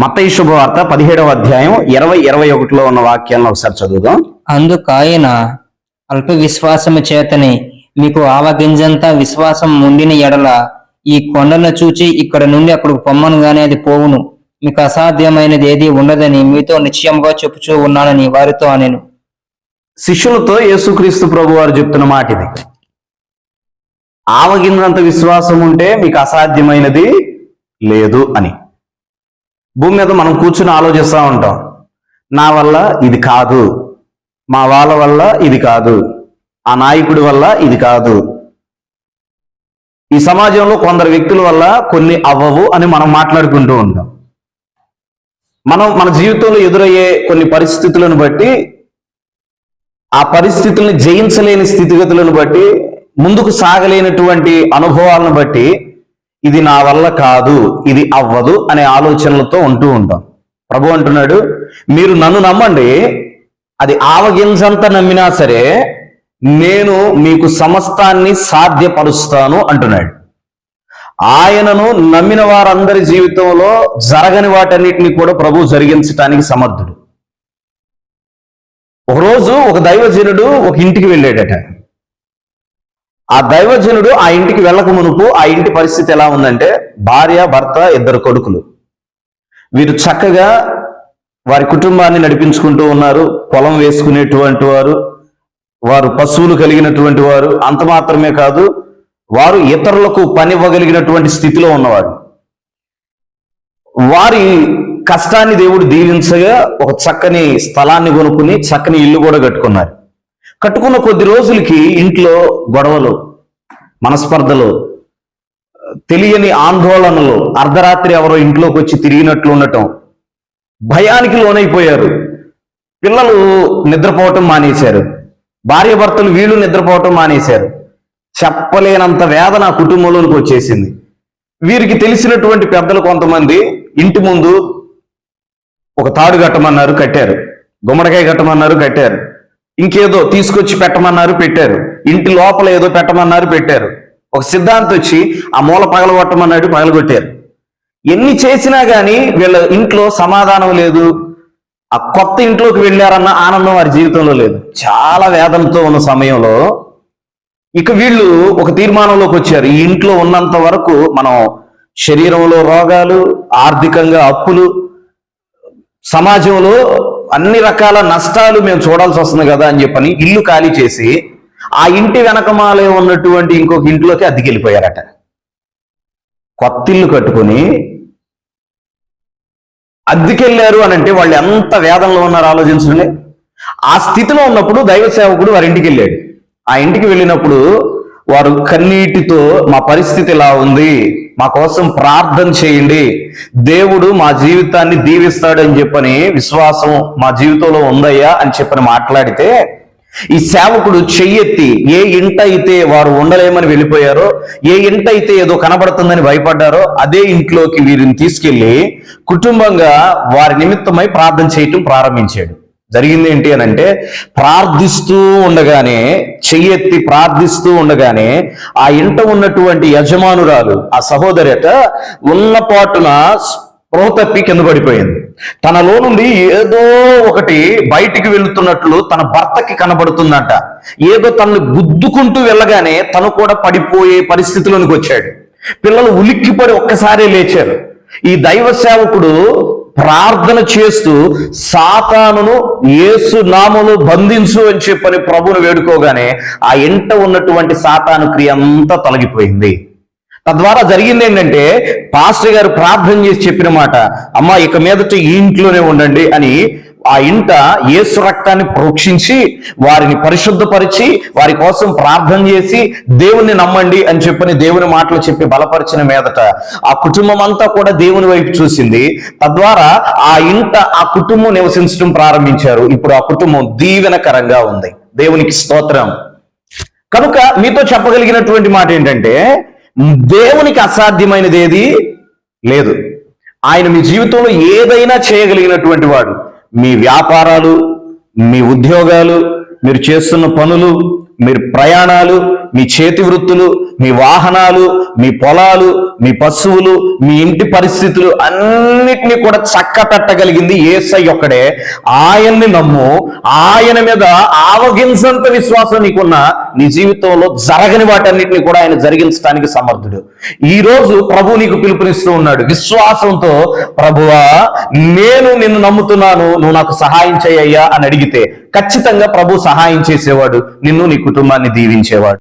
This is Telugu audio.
మత్తయి శుభవార్త పదిహేడవ అధ్యాయం ఇరవై ఇరవై ఒకటిలో ఉన్న వాక్యాలను ఒకసారి చదువుదాం. అందుకాయన అల్ప విశ్వాసము చేతనే మీకు ఆవగింజంత విశ్వాసం ఉండిన ఎడల ఈ కొండను చూచి ఇక్కడ నుండి అక్కడికి పొమ్మనుగానే అది పోవును. మీకు అసాధ్యమైనది ఏది ఉండదని మీతో నిశ్చయముగా చెప్పుచూ ఉన్నానని వారితో అనెను. శిష్యులతో యేసుక్రీస్తు ప్రభు వారు చెప్తున్న మాట ఇది ఆవగినంత విశ్వాసం ఉంటే మీకు అసాధ్యమైనది లేదు అని. భూమి మీద మనం కూర్చుని ఆలోచిస్తూ ఉంటాం. నా వల్ల ఇది కాదు. మా వాళ్ళ వల్ల ఇది కాదు. ఆ నాయకుడి వల్ల ఇది కాదు. ఈ సమాజంలో కొందరు వ్యక్తుల వల్ల కొన్ని అవ్వవు అని మనం మాట్లాడుకుంటూ ఉంటాం. మనం మన జీవితంలో ఎదురయ్యే కొన్ని పరిస్థితులను బట్టి ఆ పరిస్థితుల్ని జయించలేని స్థితిగతులను బట్టి ముందుకు సాగలేనటువంటి అనుభవాలను బట్టి ఇది నా వల్ల కాదు ఇది అవ్వదు అనే ఆలోచనలతో ఉంటూ ఉంటాం. ప్రభు అంటున్నాడు మీరు నన్ను నమ్మండి అది ఆవగింజంతా నమ్మినా సరే నేను మీకు సమస్తాన్ని సాధ్యపరుస్తాను అంటున్నాడు. ఆయనను నమ్మిన వారందరి జీవితంలో జరగని వాటన్నిటిని కూడా ప్రభు జరిగించటానికి సమర్థుడు. ఒకరోజు ఒక దైవజనుడు ఒక ఇంటికి వెళ్ళాడట. ఆ దైవజనుడు ఆ ఇంటికి వెళ్ళక మునుపు ఆ ఇంటి పరిస్థితి ఎలా ఉందంటే భార్య భర్త ఇద్దరు కొడుకులు. వీరు చక్కగా వారి కుటుంబాన్ని నడిపించుకుంటూ ఉన్నారు. పొలం వేసుకునేటువంటి వారు వారు పశువులు కలిగినటువంటి వారు అంత మాత్రమే కాదు వారు ఇతరులకు పని ఇవ్వగలిగినటువంటి స్థితిలో ఉన్నవారు. వారి కష్టాన్ని దేవుడు దీవించగా ఒక చక్కని స్థలాన్ని కొనుక్కుని చక్కని ఇల్లు కూడా కట్టుకున్నారు. కట్టుకున్న కొద్ది రోజులకి ఇంట్లో గొడవలు మనస్పర్ధలు తెలియని ఆందోళనలు అర్ధరాత్రి ఎవరో ఇంట్లోకి వచ్చి తిరిగినట్లు ఉండటం భయానికి లోనైపోయారు. పిల్లలు నిద్రపోవటం మానేశారు. భార్య భర్తలు వీళ్ళు నిద్రపోవటం మానేశారు. చెప్పలేనంత వేదన ఆ కుటుంబంలోనికి వచ్చేసింది. వీరికి తెలిసినటువంటి పెద్దలు కొంతమంది ఇంటి ముందు ఒక తాడు కట్టమన్నారు కట్టారు. గుమ్మడికాయ కట్టమన్నారు కట్టారు. ఇంకేదో తీసుకొచ్చి పెట్టమన్నారు పెట్టారు. ఇంటి లోపల ఏదో పెట్టమన్నారు పెట్టారు. ఒక సిద్ధాంతం వచ్చి ఆ మూల పగలగొట్టమన్నాడు పగలగొట్టారు. ఎన్ని చేసినా కానీ వీళ్ళ ఇంట్లో సమాధానం లేదు. ఆ కొత్త ఇంట్లోకి వెళ్ళారన్న ఆనందం వారి జీవితంలో లేదు. చాలా వేదనతో ఉన్న సమయంలో ఇక వీళ్ళు ఒక తీర్మానంలోకి వచ్చారు. ఈ ఇంట్లో ఉన్నంత వరకు మనం శరీరంలో రోగాలు ఆర్థికంగా అప్పులు సమాజంలో అన్ని రకాల నష్టాలు మేము చూడాల్సి వస్తుంది కదా అని చెప్పని ఇల్లు ఖాళీ చేసి ఆ ఇంటి వెనకమాలే ఉన్నటువంటి ఇంకొక ఇంట్లోకి అద్దెకెళ్ళిపోయారట. కొత్త ఇల్లు కట్టుకొని అద్దెకెళ్ళారు అని అంటే వాళ్ళు ఎంత వేదనలో ఉన్నారు ఆలోచించండి. ఆ స్థితిలో ఉన్నప్పుడు దైవ సేవకుడు వారి ఇంటికి వెళ్ళాడు. ఆ ఇంటికి వెళ్ళినప్పుడు వారు కన్నీటితో మా పరిస్థితి ఇలా ఉంది? మా కోసం ప్రార్థన చేయండి. దేవుడు మా జీవితాన్ని దీవిస్తాడని చెప్పని విశ్వాసం మా జీవితంలో ఉందయ్యా అని చెప్పని మాట్లాడితే ఈ సేవకుడు చెయ్యెత్తి ఏ ఇంట అయితే వారు ఉండలేమని వెళ్ళిపోయారో ఏ ఇంట అయితే ఏదో కనబడుతుందని భయపడ్డారో అదే ఇంట్లోకి వీరిని తీసుకెళ్ళి కుటుంబంగా వారి నిమిత్తమై ప్రార్థన చేయటం ప్రారంభించాడు. జరిగింది ఏంటి అని అంటే ప్రార్థిస్తూ ఉండగానే చెయ్యెత్తి ప్రార్థిస్తూ ఉండగానే ఆ ఇంట ఉన్నటువంటి యజమానురాలు ఆ సహోదరట ఉన్న పాటున స్పృహ తప్పి కింద పడిపోయింది. తనలో నుండి ఏదో ఒకటి బయటికి వెళుతున్నట్లు తన భర్తకి కనబడుతుందంట. ఏదో తనను గుద్దుకుంటూ వెళ్ళగానే తను కూడా పడిపోయే పరిస్థితిలోనికి వచ్చాడు. పిల్లలు ఉలిక్కిపడి ఒక్కసారే లేచారు. ఈ దైవ సేవకుడు ప్రార్థన చేస్తూ సాతానును యేసు నామను బంధించు అని చెప్పని ప్రభును వేడుకోగానే ఆ ఇంట ఉన్నటువంటి సాతాను క్రియ అంతా తొలగిపోయింది. తద్వారా జరిగింది ఏంటంటే పాస్టర్ గారు ప్రార్థన చేసి చెప్పిన మాట అమ్మా ఇక మీదట ఈ ఇంట్లోనే ఉండండి అని ఆ ఇంట యేసు రక్తాన్ని ప్రోక్షించి వారిని పరిశుద్ధపరిచి వారి కోసం ప్రార్థన చేసి దేవుణ్ణి నమ్మండి అని చెప్పని దేవుని మాటలు చెప్పి బలపరిచిన మీదట ఆ కుటుంబం అంతా కూడా దేవుని వైపు చూసింది. తద్వారా ఆ ఇంట ఆ కుటుంబం నివసించడం ప్రారంభించారు. ఇప్పుడు ఆ కుటుంబం దీవెనకరంగా ఉంది. దేవునికి స్తోత్రం. కనుక మీతో చెప్పగలిగినటువంటి మాట ఏంటంటే దేవునికి అసాధ్యమైనది ఏది లేదు. ఆయన మీ జీవితంలో ఏదైనా చేయగలిగినటువంటి వాడు. మీ వ్యాపారాలు మీ ఉద్యోగాలు మీరు చేస్తున్న పనులు మీరు ప్రయాణాలు మీ చేతి వృత్తులు మీ వాహనాలు మీ పొలాలు మీ పశువులు మీ ఇంటి పరిస్థితులు అన్నిటినీ కూడా చక్కపెట్టగలిగింది ఏసై ఒక్కడే. ఆయన్ని నమ్ము ఆయన మీద ఆవగించంత విశ్వాసం నీకున్న నీ జీవితంలో జరగని వాటన్నిటిని కూడా ఆయన జరిగించడానికి సమర్థుడు. ఈ రోజు ప్రభు నీకు పిలుపునిస్తూ ఉన్నాడు. విశ్వాసంతో ప్రభువా నేను నిన్ను నమ్ముతున్నాను నువ్వు నాకు సహాయం చేయయ్యా అని అడిగితే ఖచ్చితంగా ప్రభు సహాయం చేసేవాడు నిన్ను నీ కుటుంబాన్ని దీవించేవాడు.